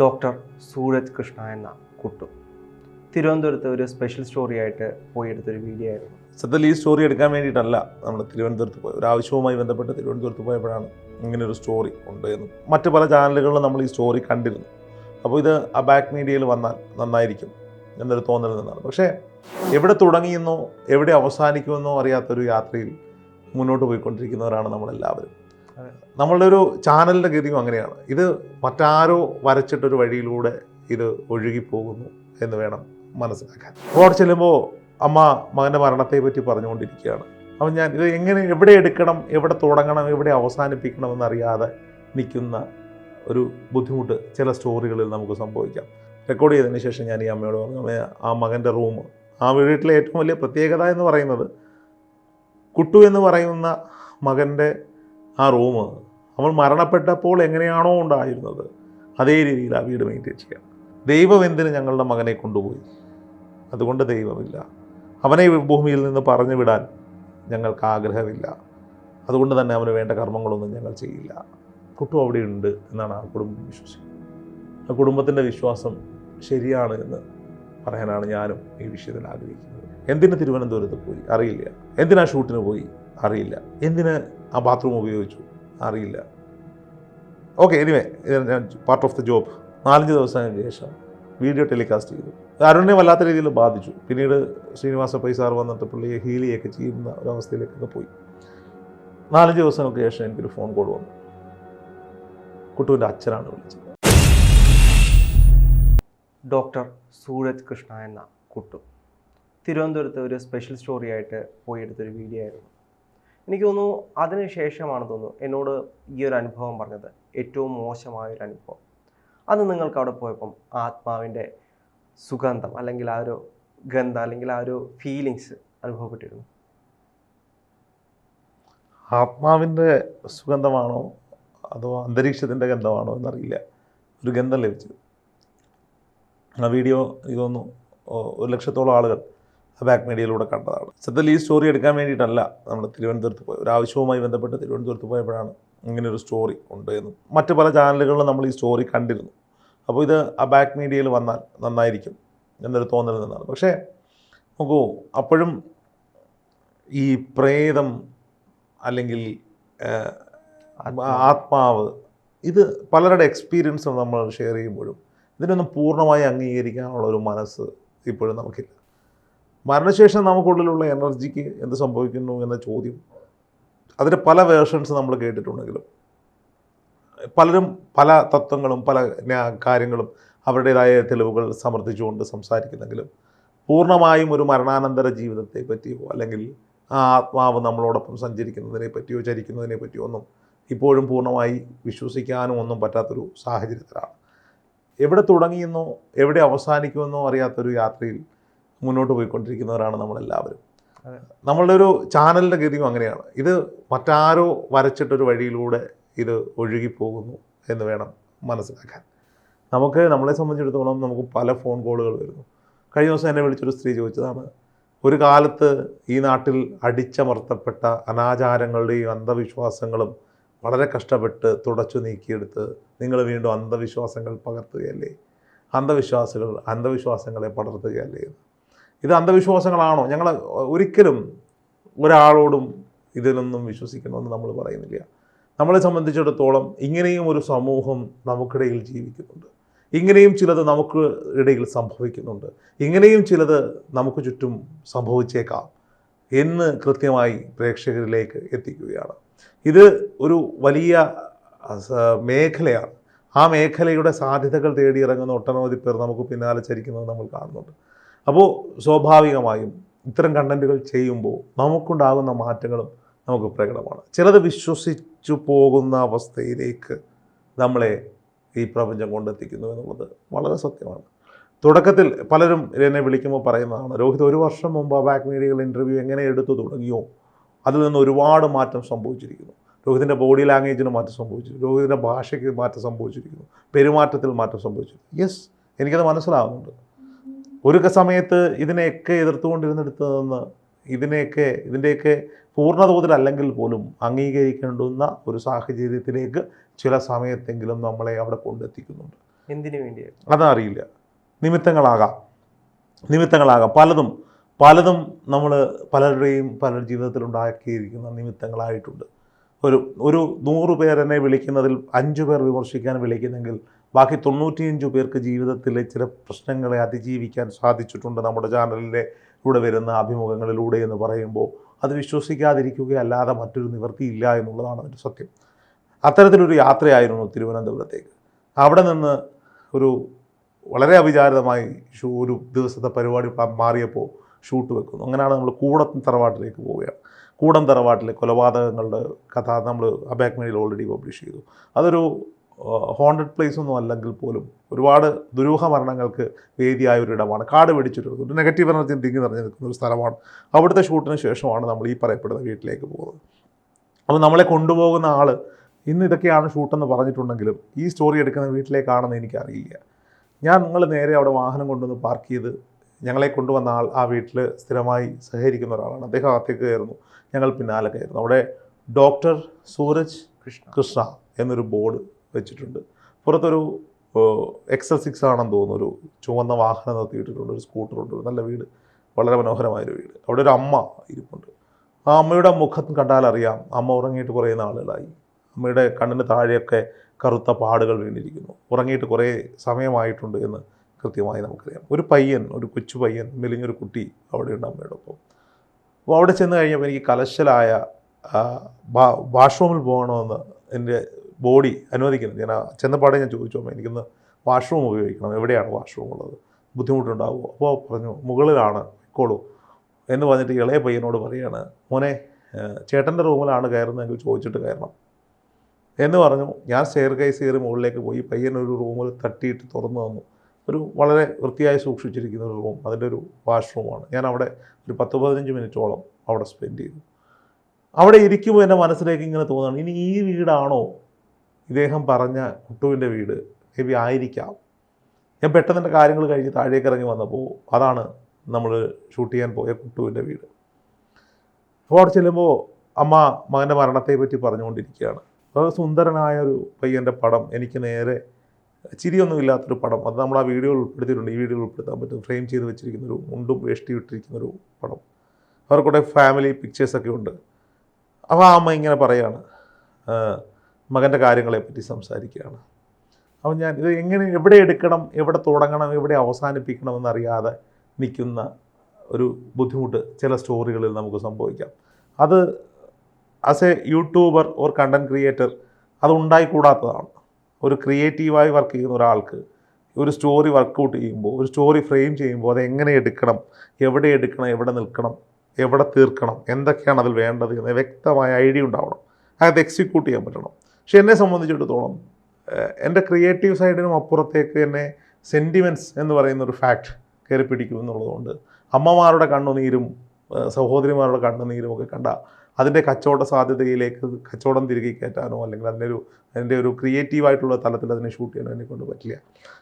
Doctor Sooraj Krishna എന്ന കുട്ടു. തിരുവനന്തപുരത്ത് ഒരു സ്പെഷ്യൽ സ്റ്റോറി ആയിട്ട് പോയി എടുത്തൊരു വീഡിയോ ആയിരുന്നു. സത്യത്തിൽ ഈ സ്റ്റോറി എടുക്കാൻ വേണ്ടിയിട്ടല്ല നമ്മൾ തിരുവനന്തപുരത്ത് പോയി ഒരു ആവശ്യവുമായി ബന്ധപ്പെട്ട് തിരുവനന്തപുരത്ത് പോയപ്പോഴാണ് ഇങ്ങനെ ഒരു സ്റ്റോറി ഉണ്ട് എന്ന്. മറ്റു പല ചാനലുകളിലും നമ്മൾ ഈ സ്റ്റോറി കണ്ടിരുന്നു. അപ്പോൾ ഇത് ആ ബാക്ക് മീഡിയയിൽ വന്നാൽ നന്നായിരിക്കും എന്നൊരു തോന്നൽ നിന്നാണ്. പക്ഷേ എവിടെ തുടങ്ങിയെന്നോ എവിടെ അവസാനിക്കുമെന്നോ അറിയാത്തൊരു യാത്രയിൽ മുന്നോട്ട് പോയിക്കൊണ്ടിരിക്കുന്നവരാണ് നമ്മളെല്ലാവരും. നമ്മളുടെ ഒരു ചാനലിന്റെ ഗതിയും അങ്ങനെയാണ്. ഇത് മറ്റാരോ വരച്ചിട്ടൊരു വഴിയിലൂടെ ഇത് ഒഴുകിപ്പോകുന്നു എന്ന് വേണം മനസ്സിലാക്കാൻ. റോഡ് ചെല്ലുമ്പോൾ അമ്മ മകന്റെ മരണത്തെ പറ്റി പറഞ്ഞുകൊണ്ടിരിക്കുകയാണ്. അപ്പം ഞാൻ ഇത് എങ്ങനെ എവിടെ എടുക്കണം എവിടെ തുടങ്ങണം എവിടെ അവസാനിപ്പിക്കണം എന്നറിയാതെ നിൽക്കുന്ന ഒരു ബുദ്ധിമുട്ട് ചില സ്റ്റോറികളിൽ നമുക്ക് സംഭവിക്കാം. റെക്കോർഡ് ചെയ്തതിന് ശേഷം ഞാൻ ഈ അമ്മയോട് പറഞ്ഞു അമ്മ ആ മകന്റെ റൂം ആ വീട്ടിലെ ഏറ്റവും വലിയ പ്രത്യേകത എന്ന് പറയുന്നത് കുട്ടു എന്ന് പറയുന്ന മകന്റെ ആ റൂം. അവൾ മരണപ്പെട്ടപ്പോൾ എങ്ങനെയാണോ ഉണ്ടായിരുന്നത്. അതേ രീതിയിൽ ആ വീട് മെയിന്റെയിൻ ചെയ്യാം ദൈവം എന്തിന് ഞങ്ങളുടെ മകനെ കൊണ്ടുപോയി? അതുകൊണ്ട് ദൈവമില്ല. അവനെ ഭൂമിയിൽ നിന്ന് പറഞ്ഞു വിടാൻ ഞങ്ങൾക്ക് ആഗ്രഹമില്ല. അതുകൊണ്ട് തന്നെ അവന് വേണ്ട കർമ്മങ്ങളൊന്നും ഞങ്ങൾ ചെയ്യില്ല. കുട്ടു അവിടെ ഉണ്ട് എന്നാണ് ആ കുടുംബം വിശ്വസിക്കുന്നത്. ആ കുടുംബത്തിന്റെ വിശ്വാസം ശരിയാണ് എന്ന് പറയാനാണ് ഞാനും ഈ വിഷയത്തിൽ ആഗ്രഹിക്കുന്നത്. എന്തിന് തിരുവനന്തപുരത്ത് പോയി? അറിയില്ല. എന്തിനാ ഷൂട്ടിന് പോയി? അറിയില്ല. എന്തിന് ആ ബാത്റൂം ഉപയോഗിച്ചു? അറിയില്ല. Okay anyway part of the job നാലഞ്ച് ദിവസത്തിന് ശേഷം വീഡിയോ ടെലികാസ്റ്റ് ചെയ്തു. അരുണിനെ വല്ലാത്ത രീതിയിൽ ബാധിച്ചു. പിന്നീട് ശ്രീനിവാസ പൈസാർ വന്നിട്ട് പുള്ളിയെ ഹീലിയൊക്കെ ചെയ്യുന്ന ഒരവസ്ഥയിലേക്കൊക്കെ പോയി. നാലഞ്ച് ദിവസങ്ങൾക്ക് ശേഷം എനിക്കൊരു ഫോൺ കോൾ വന്നു. കുട്ടുവിന്റെ അച്ഛനാണ് വിളിച്ചത്. ഡോക്ടർ സൂരജ് കൃഷ്ണ എന്ന കുട്ടു. തിരുവനന്തപുരത്ത് ഒരു സ്പെഷ്യൽ സ്റ്റോറിയായിട്ട് പോയി എടുത്തൊരു വീഡിയോ ആയിരുന്നു. എനിക്ക് തോന്നുന്നു അതിന് ശേഷമാണ് തോന്നുന്നു എന്നോട് ഈ ഒരു അനുഭവം പറഞ്ഞത്. ഏറ്റവും മോശമായ ഒരു അനുഭവം. അത് നിങ്ങൾക്ക് അവിടെ പോയപ്പം ആത്മാവിന്റെ സുഗന്ധം അല്ലെങ്കിൽ ആ ഒരു ഗന്ധം അല്ലെങ്കിൽ ആ ഒരു ഫീലിങ്സ് അനുഭവപ്പെട്ടിരുന്നു. ആത്മാവിന്റെ സുഗന്ധമാണോ അതോ അന്തരീക്ഷത്തിന്റെ ഗന്ധമാണോ എന്നറിയില്ല. ഒരു ഗന്ധം ലഭിച്ചത്. ആ വീഡിയോ എനിക്ക് തോന്നുന്നു ഒരു ലക്ഷത്തോളം ആളുകൾ ബാക്ക് മീഡിയയിലൂടെ കണ്ടതാണ്. സത്യത്തിൽ ഈ സ്റ്റോറി എടുക്കാൻ വേണ്ടിയിട്ടല്ല നമ്മൾ തിരുവനന്തപുരത്ത് പോയി. ഒരു ആവശ്യവുമായി ബന്ധപ്പെട്ട് തിരുവനന്തപുരത്ത് പോയപ്പോഴാണ് ഇങ്ങനെ ഒരു സ്റ്റോറി ഉണ്ട് എന്നും. മറ്റ് പല ചാനലുകളിലും നമ്മൾ ഈ സ്റ്റോറി കണ്ടിരുന്നു. അപ്പോൾ ഇത് ആ ബാക്ക് മീഡിയയിൽ വന്നാൽ നന്നായിരിക്കും എന്നൊരു തോന്നൽ നിന്നാണ്. പക്ഷേ നോക്കൂ അപ്പോഴും ഈ പ്രേതം അല്ലെങ്കിൽ ആത്മാവ്. ഇത് പലരുടെ എക്സ്പീരിയൻസും നമ്മൾ ഷെയർ ചെയ്യുമ്പോഴും ഇതിനൊന്നും പൂർണമായി അംഗീകരിക്കാനുള്ള ഒരു മനസ്സ് ഇപ്പോഴും നമുക്കില്ല. മരണശേഷം നമുക്കുള്ളിലുള്ള എനർജിക്ക് എന്ത് സംഭവിക്കുന്നു എന്ന ചോദ്യം. അതിന്റെ പല വേർഷൻസ് നമ്മൾ കേട്ടിട്ടുണ്ടെങ്കിലും പലരും പല തത്വങ്ങളും പല കാര്യങ്ങളും അവരുടേതായ തെളിവുകൾ സമർത്ഥിച്ചുകൊണ്ട് സംസാരിക്കുന്നെങ്കിലും പൂർണമായും ഒരു മരണാനന്തര ജീവിതത്തെ പറ്റിയോ അല്ലെങ്കിൽ ആ ആത്മാവ് നമ്മളോടൊപ്പം സഞ്ചരിക്കുന്നതിനെ പറ്റിയോ ചരിക്കുന്നതിനെ പറ്റിയോ ഒന്നും ഇപ്പോഴും പൂർണമായി വിശ്വസിക്കാനും ഒന്നും പറ്റാത്തൊരു സാഹചര്യത്തിലാണ്. എവിടെ തുടങ്ങിയെന്നോ എവിടെ അവസാനിക്കുമെന്നോ അറിയാത്തൊരു യാത്രയിൽ മുന്നോട്ട് പോയിക്കൊണ്ടിരിക്കുന്നവരാണ് നമ്മളെല്ലാവരും. നമ്മളുടെ ഒരു ചാനലിന്റെ ഗതിയും അങ്ങനെയാണ്. ഇത് മറ്റാരോ വരച്ചിട്ടൊരു വഴിയിലൂടെ ഇത് ഒഴുകിപ്പോകുന്നു എന്ന് വേണം മനസ്സിലാക്കാൻ. നമുക്ക് നമ്മളെ സംബന്ധിച്ചിടത്തോളം നമുക്ക് പല ഫോൺ കോളുകൾ വരുന്നു. കഴിഞ്ഞ ദിവസം എന്നെ വിളിച്ചൊരു സ്ത്രീ ചോദിച്ചതാണ് ഒരു കാലത്ത് ഈ നാട്ടിൽ അടിച്ചമർത്തപ്പെട്ട അനാചാരങ്ങളുടെയും അന്ധവിശ്വാസങ്ങളും വളരെ കഷ്ടപ്പെട്ട് തുടച്ചു നീക്കിയെടുത്ത് നിങ്ങൾ വീണ്ടും അന്ധവിശ്വാസങ്ങൾ പകർത്തുകയല്ലേ? അന്ധവിശ്വാസികൾ അന്ധവിശ്വാസങ്ങളെ പടർത്തുകയല്ലേ? എന്ന്. ഇത് അന്ധവിശ്വാസങ്ങളാണോ? ഞങ്ങൾ ഒരിക്കലും ഒരാളോടും ഇതിലൊന്നും വിശ്വസിക്കണമെന്ന് നമ്മൾ പറയുന്നില്ല. നമ്മളെ സംബന്ധിച്ചിടത്തോളം ഇങ്ങനെയും ഒരു സമൂഹം നമുക്കിടയിൽ ജീവിക്കുന്നുണ്ട്. ഇങ്ങനെയും ചിലത് നമുക്ക് ഇടയിൽ സംഭവിക്കുന്നുണ്ട്. ഇങ്ങനെയും ചിലത് നമുക്ക് ചുറ്റും സംഭവിച്ചേക്കാം എന്ന് കൃത്യമായി പ്രേക്ഷകരിലേക്ക് എത്തിക്കുകയാണ്. ഇത് ഒരു വലിയ മേഖലയാണ്. ആ മേഖലയുടെ സാധ്യതകൾ തേടിയിറങ്ങുന്ന ഒട്ടനവധി പേർ നമുക്ക് പിന്നാലെ ചരിക്കുന്നത് നമ്മൾ കാണുന്നുണ്ട്. അപ്പോൾ സ്വാഭാവികമായും ഇത്തരം കണ്ടന്റുകൾ ചെയ്യുമ്പോൾ നമുക്കുണ്ടാകുന്ന മാറ്റങ്ങളും നമുക്ക് പ്രകടമാണ്. ചിലത് വിശ്വസിച്ചു പോകുന്ന അവസ്ഥയിലേക്ക് നമ്മളെ ഈ പ്രപഞ്ചം കൊണ്ടെത്തിക്കുന്നു എന്നുള്ളത് വളരെ സത്യമാണ്. തുടക്കത്തിൽ പലരും എന്നെ വിളിക്കുമ്പോൾ പറയുന്നതാണ് രോഹിത് ഒരു വർഷം മുമ്പ് ബാക്ക് മീഡിയകൾ ഇന്റർവ്യൂ എങ്ങനെ എടുത്തു തുടങ്ങിയോ? അതിൽ നിന്ന് ഒരുപാട് മാറ്റം സംഭവിച്ചിരിക്കുന്നു. രോഹിതിന്റെ ബോഡി ലാംഗ്വേജിന് മാറ്റം സംഭവിച്ചു രോഹിതിന്റെ ഭാഷയ്ക്ക് മാറ്റം സംഭവിച്ചിരിക്കുന്നു. പെരുമാറ്റത്തിൽ മാറ്റം സംഭവിച്ചു യെസ് എനിക്കത് മനസ്സിലാവുന്നുണ്ട്. ഒരു സമയത്ത് ഇതിനെയൊക്കെ എതിർത്തുകൊണ്ടിരുന്നിടത്ത് നിന്ന് ഇതിനെയൊക്കെ ഇതിന്റെയൊക്കെ പൂർണതോതിൽ അല്ലെങ്കിൽ പോലും അംഗീകരിക്കേണ്ടുന്ന ഒരു സാഹചര്യത്തിലേക്ക് ചില സമയത്തെങ്കിലും നമ്മളെ അവിടെ കൊണ്ടെത്തിക്കുന്നുണ്ട്. എന്തിനു വേണ്ടിയാണ് അതറിയില്ല. നിമിത്തങ്ങളാകാം. നിമിത്തങ്ങളാകാം. പലതും പലതും നമ്മൾ പലരുടെയും പലരുടെ ജീവിതത്തിൽ ഉണ്ടാക്കിയിരിക്കുന്ന നിമിത്തങ്ങളായിട്ടുണ്ട്. ഒരു ഒരു നൂറ് പേരെന്നെ വിളിക്കുന്നതിൽ അഞ്ചു പേർ വിമർശിക്കാൻ വിളിക്കുന്നെങ്കിൽ ബാക്കി തൊണ്ണൂറ്റിയഞ്ച് പേർക്ക് ജീവിതത്തിലെ ചില പ്രശ്നങ്ങളെ അതിജീവിക്കാൻ സാധിച്ചിട്ടുണ്ട്. നമ്മുടെ ചാനലിലെ കൂടെ വരുന്ന അഭിമുഖങ്ങളിലൂടെ എന്ന് പറയുമ്പോൾ അത് വിശ്വസിക്കാതിരിക്കുകയല്ലാതെ മറ്റൊരു നിവൃത്തിയില്ല എന്നുള്ളതാണ് അതിന്റെ സത്യം. അത്തരത്തിലൊരു യാത്രയായിരുന്നു തിരുവനന്തപുരത്തേക്ക്. അവിടെ നിന്ന് ഒരു വളരെ അവിചാരിതമായി ഒരു ദിവസത്തെ പരിപാടി മാറിയപ്പോൾ ഷൂട്ട് വെക്കുന്നു. അങ്ങനെയാണ് നമ്മൾ കൂടം തറവാട്ടിലേക്ക് പോവുകയാണ്. കൂടം തറവാട്ടിലെ കൊലപാതകങ്ങളുടെ കഥ നമ്മൾ അബാക് ഓൾറെഡി പബ്ലിഷ് ചെയ്തു. അതൊരു ഹോണ്ടഡ് പ്ലേസ് ഒന്നും അല്ലെങ്കിൽ പോലും ഒരുപാട് ദുരൂഹ മരണങ്ങൾക്ക് വേദിയായ ഒരു ഇടമാണ്. കാട് പിടിച്ചൊരു ഒരു നെഗറ്റീവ് എനർജി തിങ്ങി നിറഞ്ഞു നിൽക്കുന്ന ഒരു സ്ഥലമാണ്. അവിടുത്തെ ഷൂട്ടിന് ശേഷമാണ് നമ്മൾ ഈ പറയപ്പെടുന്ന വീട്ടിലേക്ക് പോകുന്നത്. അപ്പോൾ നമ്മളെ കൊണ്ടുപോകുന്ന ആൾ ഇന്ന് ഇതൊക്കെയാണ് ഷൂട്ടെന്ന് പറഞ്ഞിട്ടുണ്ടെങ്കിലും ഈ സ്റ്റോറി എടുക്കുന്ന വീട്ടിലേക്കാണെന്ന് എനിക്കറിയില്ല. ഞാൻ നിങ്ങൾ നേരെ അവിടെ വാഹനം കൊണ്ടുവന്ന് പാർക്ക് ചെയ്ത് ഞങ്ങളെ കൊണ്ടുവന്ന ആൾ ആ വീട്ടിൽ സ്ഥിരമായി സഹകരിക്കുന്ന ഒരാളാണ്. അദ്ദേഹം അകത്തേക്ക് കയറുന്നു. ഞങ്ങൾ പിന്നാലെ കയറുന്നു. അവിടെ ഡോക്ടർ സൂരജ് കൃഷ്ണ. കൃഷ്ണ. എന്നൊരു ബോർഡ് വെച്ചിട്ടുണ്ട്. പുറത്തൊരു എക്സൽ സിക്സ് ആണെന്ന് തോന്നുന്നു. ഒരു ചുവന്ന വാഹനം നിർത്തിയിട്ടിട്ടുണ്ട്. ഒരു സ്കൂട്ടറുണ്ട് നല്ല വീട്. വളരെ മനോഹരമായൊരു വീട്. അവിടെ ഒരു അമ്മ ഇരിപ്പുണ്ട്. ആ അമ്മയുടെ മുഖം കണ്ടാൽ അറിയാം. അമ്മ ഉറങ്ങിയിട്ട് കുറേ നാളുകളായി. അമ്മയുടെ കണ്ണിന് താഴെയൊക്കെ കറുത്ത പാടുകൾ വീണിരിക്കുന്നു. ഉറങ്ങിയിട്ട് കുറേ സമയമായിട്ടുണ്ട് എന്ന് കൃത്യമായി നമുക്കറിയാം. ഒരു പയ്യൻ ഒരു കൊച്ചു പയ്യൻ മെലിഞ്ഞൊരു കുട്ടി അവിടെയുണ്ട് അമ്മയുടെ ഒപ്പം അപ്പോൾ അവിടെ ചെന്ന് കഴിഞ്ഞപ്പോൾ എനിക്ക് കലശലായ വാഷ്റൂമിൽ പോകണമെന്ന് എന്റെ ബോഡി അനുവദിക്കുന്നത്. ഞാൻ ചെന്നപ്പാടെ ഞാൻ ചോദിച്ചു അമ്മ എനിക്കൊന്ന് വാഷ്റൂം ഉപയോഗിക്കണം. എവിടെയാണ് വാഷ്റൂം ഉള്ളത്? ബുദ്ധിമുട്ടുണ്ടാവുമോ അപ്പോൾ പറഞ്ഞു മുകളിലാണ് ഇക്കോളൂ എന്ന് പറഞ്ഞിട്ട് ഇളയ പയ്യനോട് പറയാണ് മോനെ ചേട്ടന്റെ റൂമിലാണ് കയറുന്നതെങ്കിൽ ചോദിച്ചിട്ട് കയറണം. എന്ന് പറഞ്ഞു ഞാൻ സ്റ്റെയർ കേസ് കയറി മുകളിലേക്ക് പോയി പയ്യൻ ഒരു റൂമിൽ തട്ടിയിട്ട് തുറന്നു തന്നു. ഒരു വളരെ വൃത്തിയായി സൂക്ഷിച്ചിരിക്കുന്ന ഒരു റൂം അതിന്റെ ഒരു വാഷ്റൂമാണ്. ഞാൻ അവിടെ ഒരു പത്ത് പതിനഞ്ച് മിനിറ്റോളം അവിടെ സ്പെൻഡ് ചെയ്തു. അവിടെ ഇരിക്കുമ്പോൾ എന്റെ മനസ്സിലേക്ക് ഇങ്ങനെ തോന്നുകയാണ് ഇനി ഈ വീടാണോ ഇദ്ദേഹം പറഞ്ഞ കുട്ടുവിന്റെ വീട് മേ ബി ആയിരിക്കാം. ഞാൻ പെട്ടെന്ന് എന്റെ കാര്യങ്ങൾ കഴിഞ്ഞ് താഴേക്ക് ഇറങ്ങി വന്നപ്പോൾ അതാണ് നമ്മൾ ഷൂട്ട് ചെയ്യാൻ പോയ കുട്ടുവിന്റെ വീട്. അപ്പോൾ അവിടെ ചെല്ലുമ്പോൾ അമ്മ മകന്റെ മരണത്തെ പറ്റി പറഞ്ഞുകൊണ്ടിരിക്കുകയാണ്. വളരെ സുന്ദരനായ ഒരു പയ്യന്റെ പടം എനിക്ക് നേരെ ചിരിയൊന്നും ഇല്ലാത്തൊരു പടം. അത് നമ്മൾ ആ വീഡിയോയിൽ ഉൾപ്പെടുത്തിയിട്ടുണ്ട്. ഈ വീഡിയോയിൽ ഉൾപ്പെടുത്താൻ പറ്റും. ഫ്രെയിം ചെയ്ത് വെച്ചിരിക്കുന്ന ഒരു മുണ്ടും വേഷ്ടി ഇട്ടിരിക്കുന്ന ഒരു പടം. അവർക്കൂടെ ഫാമിലി പിക്ചേഴ്സൊക്കെ ഉണ്ട്. അപ്പോൾ ആ അമ്മ ഇങ്ങനെ പറയാണ് മകന്റെ കാര്യങ്ങളെപ്പറ്റി സംസാരിക്കുകയാണ്. അപ്പം ഞാൻ ഇത് എങ്ങനെ എവിടെ എടുക്കണം എവിടെ തുടങ്ങണം എവിടെ അവസാനിപ്പിക്കണം എന്നറിയാതെ നിൽക്കുന്ന ഒരു ബുദ്ധിമുട്ട് ചില സ്റ്റോറികളിൽ നമുക്ക് സംഭവിക്കാം. അത് as a YouTuber or content creator അത് ഉണ്ടായിക്കൂടാത്തതാണ്. ഒരു ക്രിയേറ്റീവായി വർക്ക് ചെയ്യുന്ന ഒരാൾക്ക് ഒരു സ്റ്റോറി വർക്കൗട്ട് ചെയ്യുമ്പോൾ ഒരു സ്റ്റോറി ഫ്രെയിം ചെയ്യുമ്പോൾ അത് എങ്ങനെ എടുക്കണം എവിടെ എടുക്കണം എവിടെ നിൽക്കണം എവിടെ തീർക്കണം എന്തൊക്കെയാണ് അതിൽ വേണ്ടത് എന്ന് വ്യക്തമായ ഐഡിയ ഉണ്ടാവണം. അത് എക്സിക്യൂട്ട് ചെയ്യാൻ പറ്റണം. പക്ഷെ എന്നെ സംബന്ധിച്ചിടത്തോളം എന്റെ ക്രിയേറ്റീവ് സൈഡിനും അപ്പുറത്തേക്ക് എന്നെ സെന്റിമെന്റ്സ് എന്ന് പറയുന്ന ഒരു ഫാക്ട് കയറി പിടിക്കും എന്നുള്ളതുകൊണ്ട് അമ്മമാരുടെ കണ്ണുനീരും സഹോദരിമാരുടെ കണ്ണുനീരും ഒക്കെ കണ്ട അതിന്റെ കച്ചവട സാധ്യതയിലേക്ക് കച്ചവടം തിരികെ കയറ്റാനോ അല്ലെങ്കിൽ അതിന്റെ ഒരു അതിന്റെ ഒരു ക്രിയേറ്റീവായിട്ടുള്ള തലത്തിൽ അതിനെ ഷൂട്ട് ചെയ്യാനോ എന്നെ കൊണ്ട് പറ്റില്ല.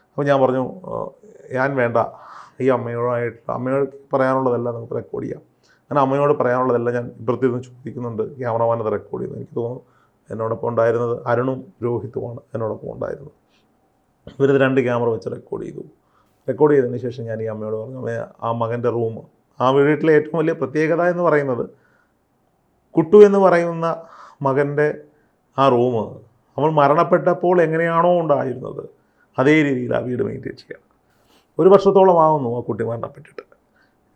അപ്പോൾ ഞാൻ പറഞ്ഞു ഞാൻ വേണ്ട. ഈ അമ്മയോടായിട്ട് അമ്മയോട് പറയാനുള്ളതെല്ലാം നമുക്ക് റെക്കോർഡ് ചെയ്യാം. അങ്ങനെ അമ്മയോട് പറയാനുള്ളതെല്ലാം ഞാൻ ഇപ്പുറത്തിരുന്ന് ചോദിക്കുന്നുണ്ട്. ക്യാമറമാൻ അത് റെക്കോർഡ് ചെയ്യുന്നു. എനിക്ക് തോന്നുന്നു എന്നോടൊപ്പം ഉണ്ടായിരുന്നത് അരുണും രോഹിത്തുമാണ് എന്നോടൊപ്പം ഉണ്ടായിരുന്നത്. ഇവരിത് രണ്ട് ക്യാമറ വെച്ച് റെക്കോർഡ് ചെയ്തു. റെക്കോർഡ് ചെയ്തതിന് ശേഷം ഞാൻ ഈ അമ്മയോട് പറഞ്ഞു അമ്മയെ ആ മകന്റെ റൂം ആ വീട്ടിലെ ഏറ്റവും വലിയ പ്രത്യേകത എന്ന് പറയുന്നത് കുട്ടു എന്ന് പറയുന്ന മകന്റെ ആ റൂം അവൾ മരണപ്പെട്ടപ്പോൾ എങ്ങനെയാണോ ഉണ്ടായിരുന്നത് അതേ രീതിയിൽ ആ വീട് മെയിന്റെയിൻ ചെയ്യുക ഒരു വർഷത്തോളം ആവുന്നു ആ കുട്ടി മരണപ്പെട്ടിട്ട്.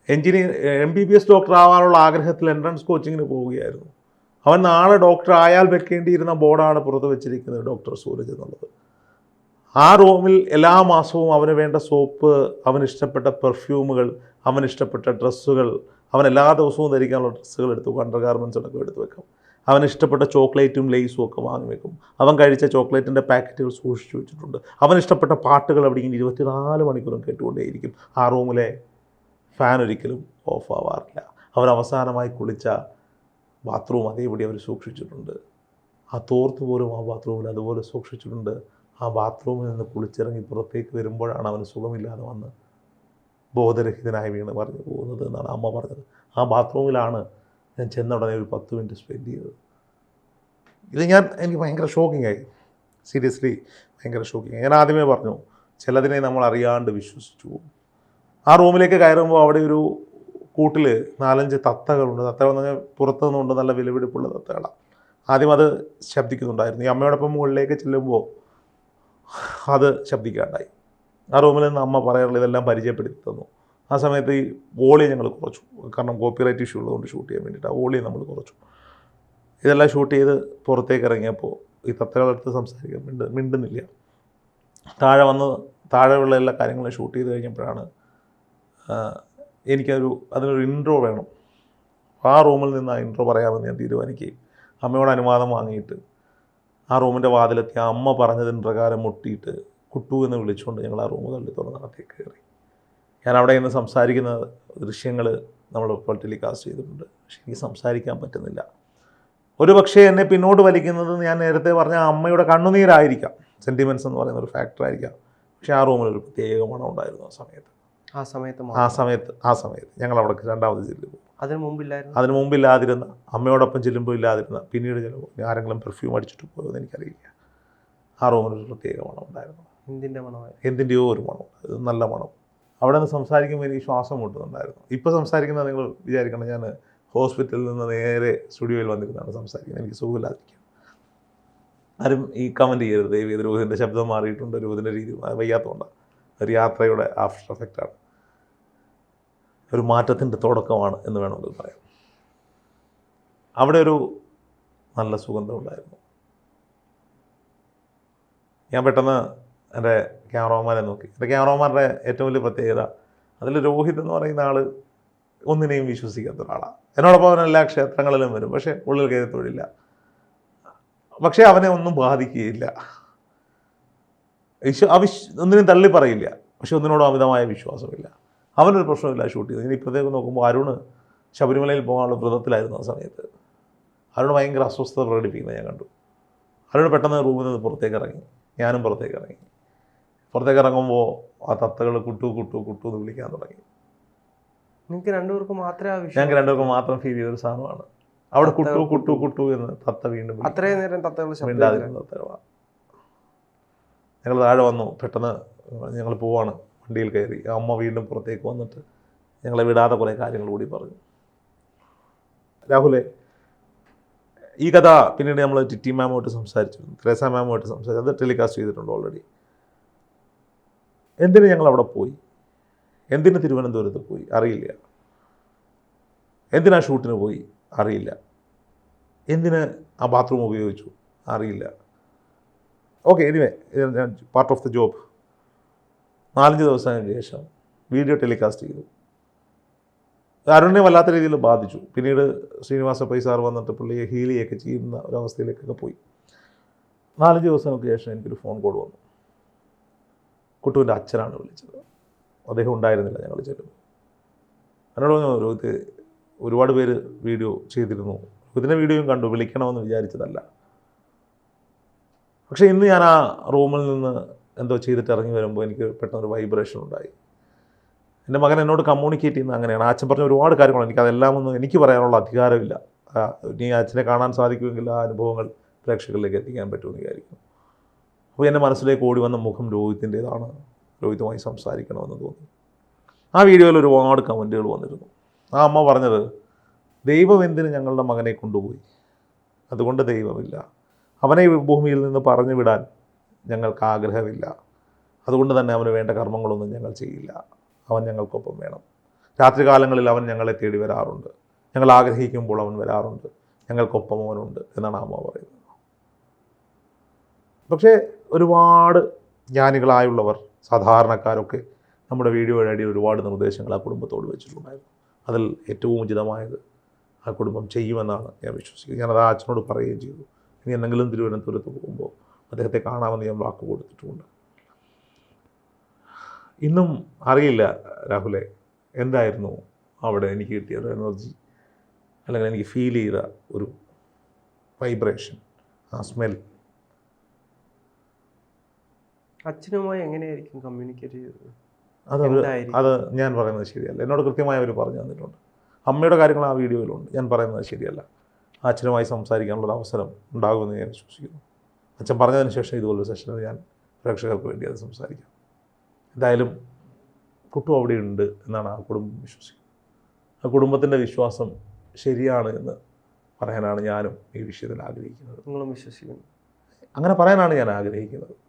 Engineer M B B S doctor ആവാനുള്ള ആഗ്രഹത്തിൽ എൻട്രൻസ് കോച്ചിങ്ങിന് പോവുകയായിരുന്നു. അവൻ നാളെ ഡോക്ടർ ആയാൽ വെക്കേണ്ടിയിരുന്ന ബോർഡാണ് പുറത്ത് വെച്ചിരിക്കുന്നത് ഡോക്ടർ സൂരജ് എന്നുള്ളത്. ആ റൂമിൽ എല്ലാ മാസവും അവന് വേണ്ട സോപ്പ് അവന് ഇഷ്ടപ്പെട്ട പെർഫ്യൂമുകൾ അവന് ഇഷ്ടപ്പെട്ട ഡ്രസ്സുകൾ അവൻ എല്ലാ ദിവസവും ധരിക്കാനുള്ള ഡ്രസ്സുകൾ എടുത്ത് അണ്ടർ ഗാർമെൻസ് ഒക്കെ എടുത്ത് വെക്കും. അവൻ ഇഷ്ടപ്പെട്ട ചോക്ലേറ്റും ലേസും ഒക്കെ വാങ്ങി വെക്കും. അവൻ കഴിച്ച ചോക്ലേറ്റിന്റെ പാക്കറ്റുകൾ സൂക്ഷിച്ചു വെച്ചിട്ടുണ്ട്. അവൻ ഇഷ്ടപ്പെട്ട പാട്ടുകൾ അവിടെ ഇങ്ങനെ ഇരുപത്തിനാല് മണിക്കൂറും കേട്ടുകൊണ്ടേയിരിക്കും. ആ റൂമിലെ ഫാൻ ഒരിക്കലും ഓഫ് ആവാറില്ല. അവൻ അവസാനമായി കുളിച്ച ബാത്റൂം അതേപടി അവർ സൂക്ഷിച്ചിട്ടുണ്ട്. ആ തോർത്ത് പോലും ആ ബാത്റൂമിൽ അതുപോലെ സൂക്ഷിച്ചിട്ടുണ്ട്. ആ ബാത്റൂമിൽ നിന്ന് കുളിച്ചിറങ്ങി പുറത്തേക്ക് വരുമ്പോഴാണ് അവന് സുഖമില്ലാതെ വന്ന് ബോധരഹിതനായി വീണ് പറഞ്ഞു പോകുന്നത് എന്നാണ് അമ്മ പറഞ്ഞത്. ആ ബാത്റൂമിലാണ് ഞാൻ ചെന്ന ഉടനെ ഒരു പത്ത് മിനിറ്റ് സ്പെൻഡ് ചെയ്തത്. ഇത് ഞാൻ എനിക്ക് ഭയങ്കര ഷോക്കിംഗ് ആയി സീരിയസ്ലി ഭയങ്കര ഷോക്കിംഗ് ഞാൻ ആദ്യമേ പറഞ്ഞു ചിലതിനെ നമ്മൾ അറിയാണ്ട് വിശ്വസിച്ചു പോകും. ആ റൂമിലേക്ക് കയറുമ്പോൾ അവിടെ ഒരു കൂട്ടിൽ നാലഞ്ച് തത്തകളുണ്ട്. തത്തകൾ എന്ന് പറഞ്ഞാൽ പുറത്തു നിന്നുകൊണ്ട് നല്ല വിലപിടിപ്പുള്ള തത്തകളാണ്. ആദ്യം അത് ശബ്ദിക്കുന്നുണ്ടായിരുന്നു. ഈ അമ്മയോടൊപ്പം മുകളിലേക്ക് ചെല്ലുമ്പോൾ അത് ശബ്ദിക്കാണ്ടായി. ആ റൂമിൽ നിന്ന് അമ്മ പറയാറുള്ള ഇതെല്ലാം പരിചയപ്പെടുത്തി തന്നു. ആ സമയത്ത് ഈ വോളി ഞങ്ങൾ കുറച്ചു. കാരണം കോപ്പിറൈറ്റ് ഇഷ്യൂ ഉള്ളതുകൊണ്ട് ഷൂട്ട് ചെയ്യാൻ വേണ്ടിയിട്ട് ആ വോളി നമ്മൾ കുറച്ചു. ഇതെല്ലാം ഷൂട്ട് ചെയ്ത് പുറത്തേക്ക് ഇറങ്ങിയപ്പോൾ ഈ തത്തകളടുത്ത് സംസാരിക്കാൻ മിണ്ട മിണ്ടുന്നില്ല. താഴെ വന്ന് താഴെയുള്ള എല്ലാ കാര്യങ്ങളും ഷൂട്ട് ചെയ്ത് കഴിഞ്ഞപ്പോഴാണ് എനിക്കൊരു അതിനൊരു ഇൻട്രോ വേണം. ആ റൂമിൽ നിന്ന് ആ ഇൻട്രോ പറയാമെന്ന് ഞാൻ തീരുമാനിക്കുകയും അമ്മയോട് അനുവാദം വാങ്ങിയിട്ട് ആ റൂമിന്റെ വാതിലെത്തി ആ അമ്മ പറഞ്ഞതിന് പ്രകാരം മുട്ടിയിട്ട് കുട്ടു എന്ന് വിളിച്ചുകൊണ്ട് ഞങ്ങൾ ആ റൂം തള്ളി തുറന്നകത്തേക്ക് കയറി. ഞാൻ അവിടെ നിന്ന് സംസാരിക്കുന്ന ദൃശ്യങ്ങൾ നമ്മൾ ഇപ്പോൾ ടെലികാസ്റ്റ് ചെയ്തിട്ടുണ്ട്. പക്ഷേ എനിക്ക് സംസാരിക്കാൻ പറ്റുന്നില്ല. ഒരു പക്ഷേ എന്നെ പിന്നോട്ട് വലിക്കുന്നത് ഞാൻ നേരത്തെ പറഞ്ഞ അമ്മയുടെ കണ്ണുനീരായിരിക്കാം. സെന്റിമെന്റ്സ് എന്ന് പറയുന്ന ഒരു ഫാക്ടറായിരിക്കാം പക്ഷേ ആ റൂമിൽ ഒരു പ്രത്യേക മണം ഉണ്ടായിരുന്നു ആ സമയത്ത്. ആ സമയത്ത് ആ സമയത്ത് ആ സമയത്ത്. ഞങ്ങൾ അവിടെ രണ്ടാമത് ചെല്ലുമ്പോൾ. അതിന് മുമ്പില്ലായിരുന്നു? അതിന് മുമ്പ് ഇല്ലാതിരുന്ന അമ്മയോടൊപ്പം ചെല്ലുമ്പോൾ ഇല്ലാതിരുന്ന പിന്നീട് ചിലപ്പോൾ ആരെങ്കിലും പെർഫ്യൂം അടിച്ചിട്ട് പോയോ എന്ന് എനിക്കറിയില്ല. ആ റൂമിൽ ഒരു പ്രത്യേക മണം ഉണ്ടായിരുന്നു. എന്തിന്റെ മണമായി എന്തിന്റെയോ ഒരു മണം. അത് നല്ല മണം. അവിടെ നിന്ന് സംസാരിക്കുമ്പോൾ എനിക്ക് ശ്വാസം മുട്ടുന്നുണ്ടായിരുന്നു. ഇപ്പോൾ സംസാരിക്കുന്നത് നിങ്ങൾ വിചാരിക്കണം ഞാൻ ഹോസ്പിറ്റലിൽ നിന്ന് നേരെ സ്റ്റുഡിയോയിൽ വന്നിരുന്നാണ് സംസാരിക്കുന്നത്. എനിക്ക് സുഖമില്ലാതിരിക്കും ആരും ഈ കമന്റ് ചെയ്യരുത്. ദൈവം രോഹിതിന്റെ ശബ്ദം മാറിയിട്ടുണ്ട്. രോഹിതിന്റെ രീതി വയ്യാത്തതുകൊണ്ടാണ്. ഒരു യാത്രയുടെ ആഫ്റ്റർ എഫക്റ്റാണ് ഒരു മാറ്റത്തിന്റെ തുടക്കമാണ് എന്ന് വേണമെങ്കിൽ പറയാം. അവിടെ ഒരു നല്ല സുഗന്ധം ഉണ്ടായിരുന്നു. ഞാൻ പെട്ടെന്ന് എന്റെ ക്യാമറമാനെ നോക്കി. എന്റെ ക്യാമറമാരുടെ ഏറ്റവും വലിയ പ്രത്യേകത അതിൽ രോഹിത് എന്ന് പറയുന്ന ആൾ ഒന്നിനെയും വിശ്വസിക്കാത്ത ഒരാളാണ്. എന്നോടൊപ്പം അവൻ എല്ലാ ക്ഷേത്രങ്ങളിലും വരും പക്ഷേ ഉള്ളിൽ കയറി പക്ഷേ അവനെ ഒന്നും ബാധിക്കുകയില്ല. വിശ്വ അവിശ് ഒന്നിനും തള്ളി പറയില്ല പക്ഷെ ഒന്നിനോടും അമിതമായ വിശ്വാസമില്ല. അവനൊരു പ്രശ്നമില്ല ഷൂട്ട് ചെയ്ത് ഇനി ഇപ്പോഴത്തേക്ക് നോക്കുമ്പോൾ അരുണ് ശബരിമലയിൽ പോകാനുള്ള വ്രതത്തിലായിരുന്നു ആ സമയത്ത്. അരുണ് ഭയങ്കര അസ്വസ്ഥത പ്രകടിപ്പിക്കുന്നത് ഞാൻ കണ്ടു. അരുണ് പെട്ടെന്ന് റൂമിൽ നിന്ന് പുറത്തേക്ക് ഇറങ്ങി ഞാനും പുറത്തേക്ക് ഇറങ്ങി പുറത്തേക്ക് ഇറങ്ങുമ്പോൾ ആ തത്തകൾ കുട്ടു കുട്ടു കുട്ടു എന്ന് വിളിക്കാൻ തുടങ്ങി. നിങ്ങൾക്ക് രണ്ടുപേർക്ക് മാത്രമേ ഞങ്ങൾക്ക് രണ്ടുപേർക്ക് മാത്രം ഫീൽ ചെയ്തൊരു സാധനമാണ്. അവിടെ കുട്ടു കുട്ടു കുട്ടു. എന്ന് തത്ത വീണ്ടും. അത്രയും നേരം തത്തകൾ തത്തകളാണ്. ഞങ്ങൾ താഴെ വന്നു. പെട്ടെന്ന് ഞങ്ങൾ പോവാണ്. വണ്ടിയിൽ കയറി. അമ്മ വീണ്ടും പുറത്തേക്ക് വന്നിട്ട് ഞങ്ങളെ വിടാതെ കുറേ കാര്യങ്ങൾ കൂടി പറഞ്ഞു. രാഹുലെ ഈ കഥ പിന്നീട് നമ്മൾ ടിറ്റി മാമുമായിട്ട് സംസാരിച്ചു. ത്രേസ മാമുമായിട്ട് സംസാരിച്ചു. അത് ടെലികാസ്റ്റ് ചെയ്തിട്ടുണ്ട് ഓൾറെഡി എന്തിന് ഞങ്ങൾ അവിടെ പോയി? എന്തിന് തിരുവനന്തപുരത്ത് പോയി? അറിയില്ല. എന്തിനാ ഷൂട്ടിന് പോയി? അറിയില്ല. എന്തിന് ആ ബാത്റൂം ഉപയോഗിച്ചു? അറിയില്ല. Okay anyway part of the job നാലഞ്ച് ദിവസത്തിന് ശേഷം വീഡിയോ ടെലികാസ്റ്റ് ചെയ്തു. അരുണിനെ വല്ലാത്ത രീതിയിൽ ബാധിച്ചു. പിന്നീട് ശ്രീനിവാസ പൈ സാർ വന്നിട്ട് പുള്ളിയെ ഹീലിയൊക്കെ ചെയ്യുന്ന ഒരവസ്ഥയിലേക്കൊക്കെ പോയി. നാലഞ്ച് ദിവസങ്ങൾക്ക് ശേഷം എനിക്കൊരു ഫോൺ കോൾ വന്നു. കുട്ടുവിന്റെ അച്ഛനാണ് വിളിച്ചത്. അദ്ദേഹം ഉണ്ടായിരുന്നില്ല ഞങ്ങൾ ചെല്ലുമ്പോൾ. എന്നോട് പറഞ്ഞു രോഹിത് ഒരുപാട് പേര് വീഡിയോ ചെയ്തിരുന്നു. ഇതിന്റെ വീഡിയോയും കണ്ടു. വിളിക്കണമെന്ന് വിചാരിച്ചതല്ല. പക്ഷേ ഇന്ന് ഞാൻ ആ റൂമിൽ നിന്ന് എന്തോ ചെയ്തിട്ട് ഇറങ്ങി വരുമ്പോൾ എനിക്ക് പെട്ടെന്നൊരു വൈബ്രേഷൻ ഉണ്ടായി. എന്റെ മകൻ എന്നോട് കമ്മ്യൂണിക്കേറ്റ് ചെയ്യുന്ന അങ്ങനെയാണ്. അച്ഛൻ പറഞ്ഞ ഒരുപാട് കാര്യങ്ങൾ എനിക്ക് അതെല്ലാം ഒന്നും എനിക്ക് പറയാനുള്ള അധികാരമില്ല. ഇനി അച്ഛനെ കാണാൻ സാധിക്കുമെങ്കിൽ ആ അനുഭവങ്ങൾ പ്രേക്ഷകരിലേക്ക് എത്തിക്കാൻ പറ്റുമെന്ന് വിചാരിക്കുന്നു. അപ്പോൾ എന്റെ മനസ്സിലേക്ക് ഓടി വന്ന മുഖം രോഹിത്തിന്റേതാണ്. രോഹിത്തുമായി സംസാരിക്കണമെന്ന് തോന്നി. ആ വീഡിയോയിൽ ഒരുപാട് കമന്റുകൾ വന്നിരുന്നു. ആ അമ്മ പറഞ്ഞത് ദൈവം എന്തിന് ഞങ്ങളുടെ മകനെ കൊണ്ടുപോയി? അതുകൊണ്ട് ദൈവമില്ല. അവനെ ഭൂമിയിൽ നിന്ന് പറഞ്ഞു വിടാൻ ഞങ്ങൾക്ക് ആഗ്രഹമില്ല. അതുകൊണ്ട് തന്നെ അവന് വേണ്ട കർമ്മങ്ങളൊന്നും ഞങ്ങൾ ചെയ്യില്ല. അവൻ ഞങ്ങൾക്കൊപ്പം വേണം. രാത്രികാലങ്ങളിൽ അവൻ ഞങ്ങളെ തേടി വരാറുണ്ട്. ഞങ്ങൾ ആഗ്രഹിക്കുമ്പോൾ അവൻ വരാറുണ്ട്. ഞങ്ങൾക്കൊപ്പം അവനുണ്ട് എന്നാണ് അമ്മ പറയുന്നത്. പക്ഷേ ഒരുപാട് ജ്ഞാനികളായുള്ളവർ സാധാരണക്കാരൊക്കെ നമ്മുടെ വീഡിയോ വഴി ഒരുപാട് നിർദ്ദേശങ്ങൾ ആ കുടുംബത്തോട് വെച്ചിട്ടുണ്ടായിരുന്നു. അതിൽ ഏറ്റവും ഉചിതമായത് ആ കുടുംബം ചെയ്യുമെന്നാണ് ഞാൻ വിശ്വസിക്കുന്നത്. ഞാനത് ആ അച്ഛനോട് പറയുകയും ചെയ്തു. ഇനി എന്തെങ്കിലും തിരുവനന്തപുരത്ത് പോകുമ്പോൾ അദ്ദേഹത്തെ കാണാമെന്ന് ഞാൻ വാക്ക് കൊടുത്തിട്ടുമുണ്ട് ഇന്നും അറിയില്ല രാഹുലെ എന്തായിരുന്നു അവിടെ എനിക്ക് കിട്ടിയ ഒരു എനർജി അല്ലെങ്കിൽ എനിക്ക് ഫീൽ ചെയ്ത ഒരു വൈബ്രേഷൻ ആ സ്മെൽ അച്ഛനുമായി എങ്ങനെയായിരിക്കും കമ്മ്യൂണിക്കേറ്റ് ചെയ്തത്? അത് അത് ഞാൻ പറയുന്നത് ശരിയല്ല. എന്നോട് കൃത്യമായി അവർ പറഞ്ഞു തന്നിട്ടുണ്ട്. അമ്മയുടെ കാര്യങ്ങൾ ആ വീഡിയോയിലുണ്ട് ഞാൻ പറയുന്നത് ശരിയല്ല. അച്ഛനുമായി സംസാരിക്കാനുള്ള അവസരം ഉണ്ടാകുമെന്ന് ഞാൻ വിശ്വസിക്കുന്നു. അച്ഛൻ പറഞ്ഞതിന് ശേഷം ഇതുപോലൊരു സെഷനിൽ ഞാൻ പ്രേക്ഷകർക്ക് വേണ്ടി അത് സംസാരിക്കാം. എന്തായാലും കുട്ടു അവിടെ ഉണ്ട് എന്നാണ് ആ കുടുംബം വിശ്വസിക്കുന്നത്. ആ കുടുംബത്തിന്റെ വിശ്വാസം ശരിയാണ് എന്ന് പറയാനാണ് ഞാനും ഈ വിഷയത്തിൽ ആഗ്രഹിക്കുന്നത്. നിങ്ങളും വിശ്വസിക്കുന്നു. അങ്ങനെ പറയാനാണ് ഞാൻ ആഗ്രഹിക്കുന്നത്.